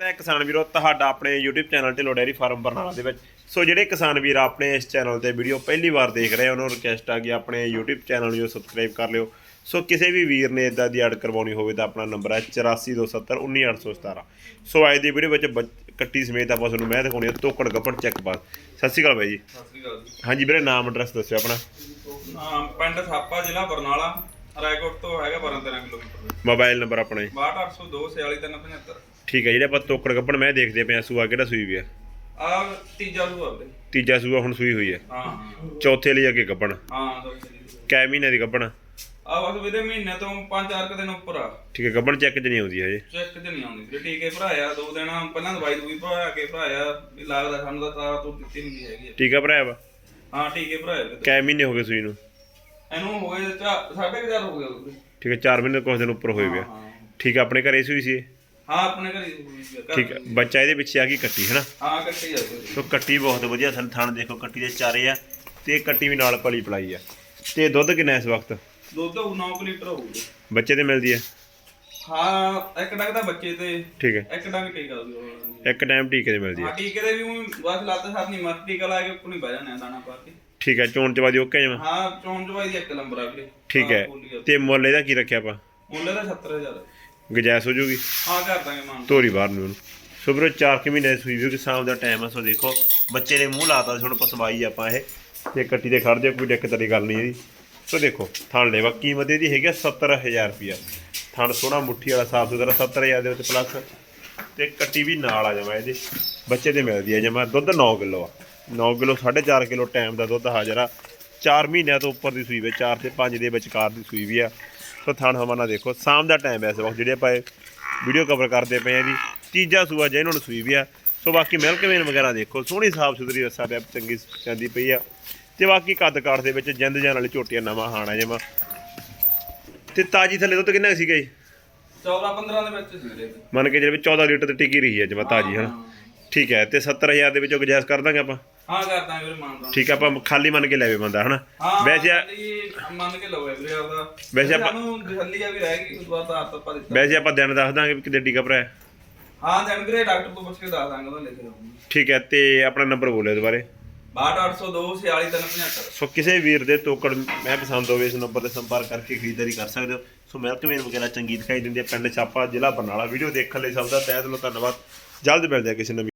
ਤੇ ਕਿਸਾਨ ਵੀਰੋ ਤੁਹਾਡਾ ਆਪਣੇ YouTube channel Dhillon dairy farm Barnala ਦੇ ਵਿੱਚ। ਸੋ ਜਿਹੜੇ ਕਿਸਾਨ ਵੀਰ ਆਪਣੇ ਇਸ ਚੈਨਲ ਤੇ ਵੀਡੀਓ ਪਹਿਲੀ ਵਾਰ ਦੇਖ ਰਹੇ ਉਹਨਾਂ ਨੂੰ ਰਿਕਵੈਸਟ ਆ ਕਿ ਆਪਣੇ YouTube ਚੈਨਲ ਨੂੰ ਸਬਸਕ੍ਰਾਈਬ ਕਰ ਲਿਓ। ਸੋ ਕਿਸੇ ਵੀ ਵੀਰ ਨੇ ਇਦਾਂ ਦੀ ਐਡ ਕਰਵਾਉਣੀ ਹੋਵੇ ਤਾਂ ਆਪਣਾ ਨੰਬਰ ਹੈ 8427191817 ਸੋ ਅੱਜ ਦੀ ਵੀਡੀਓ ਵਿੱਚ ਕੱਟੀ ਸਮੇਤ ਆਪਾਂ ਤੁਹਾਨੂੰ ਮੈਂ ਦਿਖਾਉਣੀ ਹੈ ਤੋਕੜ ਗੱਪੜ ਚੈੱਕ ਪਾਸ ਸਤਿ ਸ਼੍ਰੀ ਅਕਾਲ ਬਾਈ ਜੀ। ਸਤਿ ਸ੍ਰੀ ਅਕਾਲ ਜੀ। ਹਾਂਜੀ ਵੀਰੇ ਨਾਮ ਐਡਰੈਸ ਦੱਸਿਓ ਆਪਣਾ। ਨਾਮ ਪਿੰਡ ਥਾਪਾ ਜ਼ਿਲ੍ਹਾ ਬਰਨਾਲਾ ਰਾਏਕੋਟ ਤੋਂ ਹੈਗਾ 12 13 ਕਿਲੋਮੀਟਰ। ਮੋਬਾਈਲ ਨੰਬਰ ਆਪਣਾ। ਜੀ 62802 46375 ਠੀਕ ਹੈ ਜਿਹੜੇ ਆਪਾਂ ਤੋਕੜ ਗੱਪੜ ਮੈਂ ਦੇਖਦੇ ਪਏ ਆ ਸੂਆ ਕਿਹੜਾ ਸੂਈ ਵੀ ਆ? ਤੀਜਾ ਸੂਆ ਵੀਰੇ ਤੀਜਾ ਸੂਆ ਹੁਣ ਸੂਈ ਹੋਈ ਹੈ ਹਾਂ। ਚੌਥੇ ਲਈ ਅੱਗੇ ਗੱਪਣ? ਹਾਂ ਚਲੀ ਕੈ ਮਹੀਨੇ ਦੀ ਗੱਪਣ? ਆ ਬਸ ਵੀਰੇ ਮਹੀਨੇ ਤੋਂ 5-4 ਦਿਨ ਉੱਪਰ ਆ। ਠੀਕ ਹੈ ਗੱਪਣ ਚੈੱਕ ਚ ਨਹੀਂ ਆਉਂਦੀ ਹਜੇ? ਚੈੱਕ ਤੇ ਨਹੀਂ ਆਉਂਦੀ ਵੀਰੇ ਟੀਕੇ ਭਰਾਇਆ ਦੋ ਦਿਨ ਪਹਿਲਾਂ ਦਵਾਈ ਦੂਈ ਭਰਾ ਕੇ ਭਰਾਇਆ ਵੀ ਲੱਗਦਾ ਸਾਨੂੰ ਤਾਂ ਤਾਰ ਤੋਂ ਦਿੱਤੀ ਨਹੀਂ ਹੈਗੀ। ਟੀਕਾ ਭਰਾਇਆ ਵਾ? ਹਾਂ ਟੀਕੇ ਭਰਾਇਆ ਕੈ ਮਹੀਨੇ ਹੋ ਗਏ ਸੂਈ ਨੂੰ? ਇਹਨੂੰ ਹੋ ਗਏ ਚਾ- ਸਾਢੇ ਕੁ ਹਜ਼ਾਰ ਹੋ ਗਿਆ ਵੀਰੇ। ਠੀਕ ਹੈ 4 ਮਹੀਨੇ ਕੁਝ ਦਿਨ ਉੱਪਰ ਹੋਏ ਪਿਆ ਹਾਂ। ਠੀਕ ਹੈ ਆਪਣੇ ਘਰੇ ਸੂਈ ਸੀ? ਹਾਂ ਆਪਣੇ ਘਰੇ ਹੋਈ ਸੀ, ਘਰ ਠੀਕ ਹੈ। ਬੱਚਾ ਇਹਦੇ ਪਿੱਛੇ ਆ ਗਈ ਕੱਟੀ ਹੈ ਨਾ? ਹਾਂ ਕੱਟੀ ਜਾ। ਵੀਰੇ ਸੋ ਕੱਟੀ ਬਹੁਤ ਵਧੀਆ ਥਣ ਥਣ ਦੇਖੋ ਕੱਟੀ ਦੇ ਚਾਰੇ ਆ ਤੇ ਕੱਟੀ ਵੀ ਨਾਲ ਪਲੀ ਪਲਾਈ ਆ। ਤੇ ਦੁੱਧ ਕਿੰਨਾ ਇਸ ਵਕਤ? ਦੁੱਧ 9 ਲੀਟਰ ਹੋਊਗਾ। ਬੱਚੇ ਤੇ ਮਿਲਦੀ ਹੈ ਹਾਂ ਇੱਕ ਡੰਗ ਦਾ ਬੱਚੇ ਤੇ। ਠੀਕ ਹੈ। ਇੱਕ ਡੰਗ ਟੀਕਾ ਵੀ ਹੋਣਾ ਇੱਕ ਟਾਈਮ ਟੀਕੇ ਤੇ ਮਿਲਦੀ ਹੈ ਹਾਂ ਟੀਕੇ ਦੇ ਵੀ ਊਂ ਬਸ ਲੱਤ ਸਾਥ ਨਹੀਂ ਮਰ ਟੀਕਾ ਲਾ ਕੇ ਪੁਣੀ ਬਹਿ ਆ ਦਾਣਾ ਪਾ ਕੇ। ਠੀਕ ਹੈ ਚੋਣ ਚਵਾਦੀ ਓਕੇ ਜਮਾ ਹਾਂ ਚੋਣ ਚਵਾਈ ਦੀ ਇੱਕ ਨੰਬਰ ਆ ਵੀਰੇ। ਠੀਕ ਹੈ ਤੇ ਮੁੱਲ ਇਹਦਾ ਕੀ ਰੱਖਿਆ ਆਪਾਂ? ਮੁੱਲ ਦਾ 70000 ਗੁਜਾਇਸ਼ ਹੋ ਜੂਗੀ। ਹਾਂ ਕਰ ਦਾਂਗੇ ਮਾਨ। ਤੋਰੀ ਬਾਹਰ ਨੂੰ ਉਹਨੂੰ। ਸੋ ਵੀਰੋ 4 ਕਿ ਮਹੀਨੇ ਦੀ ਸੂਈ ਵੀ ਕਿ ਸ਼ਾਮ ਦਾ ਟਾਈਮ ਆ ਸੋ ਦੇਖੋ ਬੱਚੇ ਨੇ ਮੂੰਹ ਲਾਤਾ ਸੀ ਹੁਣ ਪਸਵਾਈ ਆਪਾਂ ਇਹ। ਤੇ ਕੱਟੀ ਦੇ ਖੜ ਜਾ ਕੋਈ ਦਿੱਕਤ ਵਾਲੀ ਗੱਲ ਨਹੀਂ ਇਹਦੀ। ਸੋ ਦੇਖੋ ਥਣ ਲੈਵਾ ਕੀਮਤ ਇਹਦੀ ਹੈਗੀ ਆ 70000 ਰੁਪਿਆ ਥਣ ਸੋਹਣਾ ਮੁੱਠੀ ਵਾਲਾ ਸਾਫ਼ ਸੁਥਰਾ 70000 ਦੇ ਵਿੱਚ ਪਲੱਸ ਤੇ ਕੱਟੀ ਵੀ ਨਾਲ ਆ ਜਾਵਾ ਇਹਦੇ। ਬੱਚੇ ਤੇ ਮਿਲਦੀ ਆ ਜਮਾ ਦੁੱਧ 9 ਕਿਲੋ ਆ। 9 ਕਿਲੋ 4.5 ਕਿਲੋ ਟਾਈਮ ਦਾ ਦੁੱਧ ਹਾਜ਼ਰ ਆ। 4 ਮਹੀਨਿਆਂ ਤੋਂ ਉੱਪਰ ਦੀ ਸੂਈ ਵੇ 4 ਤੇ 5 ਦੇ ਵਿਚਕਾਰ ਦੀ ਸੂਈ ਵੀ ਆ। ਸੋ ਥਣ ਹਵਾਨਾ ਦੇਖੋ ਸ਼ਾਮ ਦਾ ਟਾਈਮ ਹੈ ਇਸ ਵਕਤ ਜਿਹੜੇ ਆਪਾਂ ਵੀਡੀਓ ਕਵਰ ਕਰਦੇ ਪਏ ਆ ਜੀ ਤੀਜਾ ਸੂਆ ਜੇ ਇਹਨਾਂ ਨੂੰ ਸੂਈ ਵੀ ਆ। ਸੋ ਬਾਕੀ ਮਿਲਕ ਵੇਨ ਵਗੈਰਾ ਦੇਖੋ ਸੋਹਣੀ ਸਾਫ਼ ਸੁਥਰੀ ਰੱਸਾ ਪਿਆ ਚੰਗੀ ਜਾਂਦੀ ਪਈ ਆ। ਤੇ ਬਾਕੀ ਕੱਦ ਕਾਠ ਦੇ ਵਿੱਚ ਜਿੰਦ ਜਾਨ ਵਾਲੀ ਝੋਟੀਆਂ ਨਵਾਂ ਹਾਣਾ ਜਮਾ ਤੇ ਤਾਜੀ ਥੱਲੇ ਦੁੱਧ ਕਿੰਨਾ ਸੀਗਾ ਜੀ? 14 15 ਦੇ ਵਿੱਚ ਸੀ ਮੰਨ ਕੇ ਜਿਹੜੇ 14 ਲੀਟਰ ਤੇ ਟਿਕੀ ਰਹੀ ਹੈ ਜਮਾ ਤਾਜੀ ਹਨਾ? ਠੀਕ ਹੈ ਤੇ 70000 ਦੇ ਵਿੱਚੋਂ ਗੁਜਾਇਸ਼ ਕਰ ਦਾਂਗੇ ਆਪਾਂ? ਹਾਂ ਕਰ ਦਾਂਗੇ ਵੀਰੇ ਮਾਨ ਤਾਂ ਠੀਕ ਆ ਆਪਾਂ ਖਾਲੀ ਮੰਨ ਕੇ ਲੈਵੇ ਬੰਦਾ ਹਨਾ? ਹਾਂ ਵੈਸੇ ਆ- ਖਾਲੀ ਮੰਨ ਕੇ ਲਓ ਵੀਰੇ ਆਪਦਾ। ਵੈਸੇ ਆਪਾਂ- ਸਾਨੂੰ ਦਸੱਲੀਆ ਵੀ ਰਹਿ ਗਈ ਉਸ ਵਾਰ ਤਾਂ ਆਪ ਦਿੱਤਾ। ਵੈਸੇ ਆਪਾਂ ਦਿਨ ਦੱਸ ਦਾਂਗੇ ਵੀ ਕਿਤੇ ਟੀਕਾ ਭਰਾਇਆ ਹਾਂ। ਜਨ ਵੀਰੇ ਡਾਕਟਰ ਤੋਂ ਪੁੱਛ ਕੇ ਦੱਸ ਦਾਂਗੇ ਉਹਦਾ ਲਿਖ ਲਓ। ਠੀਕ ਹੈ ਤੇ ਆਪਣਾ ਨੰਬਰ ਬੋਲਿਓ ਦੁਬਾਰੇ 62802 46375 ਸੋ ਕਿਸੇ ਵੀਰ ਦੇ ਤੋਕੜ ਮੈਂ ਪਸੰਦ ਹੋਵੇ ਇਸ ਨੰਬਰ ਤੇ ਸੰਪਰਕ ਕਰਕੇ ਖਰੀਦਦਾਰੀ ਕਰ ਸਕਦੇ ਹੋ। ਸੋ ਮਿਲਕ ਵੇਨ ਵਗੈਰਾ ਚੰਗੀ ਦਿਖਾਈ ਦਿੰਦੀ ਹੈ ਪਿੰਡ ਛਾਪਾ ਜ਼ਿਲ੍ਹਾ ਬਰਨਾਲਾ। ਵੀਡੀਓ ਦੇਖਣ ਲਈ ਸਭ ਦਾ ਤਹਿ ਦਿਲੋਂ ਧੰਨਵਾਦ। ਜਲਦ ਮਿਲਦੇ ਹਾਂ ਕਿਸੇ ਨਵੀਂ